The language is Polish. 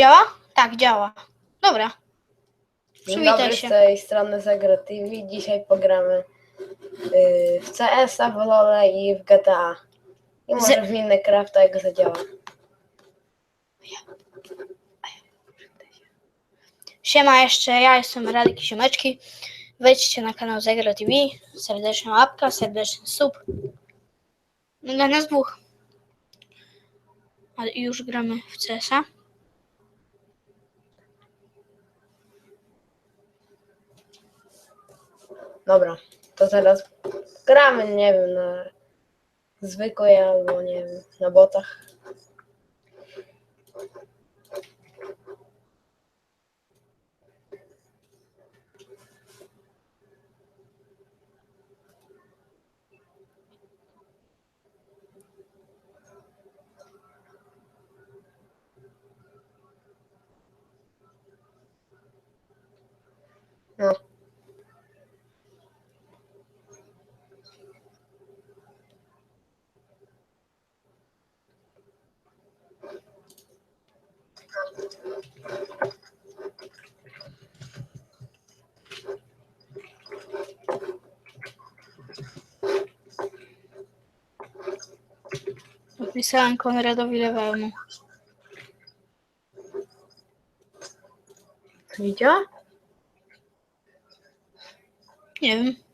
działa? Tak, działa. Dobra. Dzień Przywitaj dobry, się. z tej strony Zagra TV. Dzisiaj pogramy yy, w CS-a, w LoL i w GTA. I może w Minecrafta, jak zadziała. Siema jeszcze, ja jestem Radek i. Wejdźcie na kanał Zagra TV. Serdeczna łapka, serdeczny sub. No dla nas dwóch. Ale już gramy w CS-a. Dobra, to teraz gramy, nie wiem, na zwykłej albo, nie wiem, na botach. No. Napisałem Konradowi Lewemu. Widziała? Nie wiem.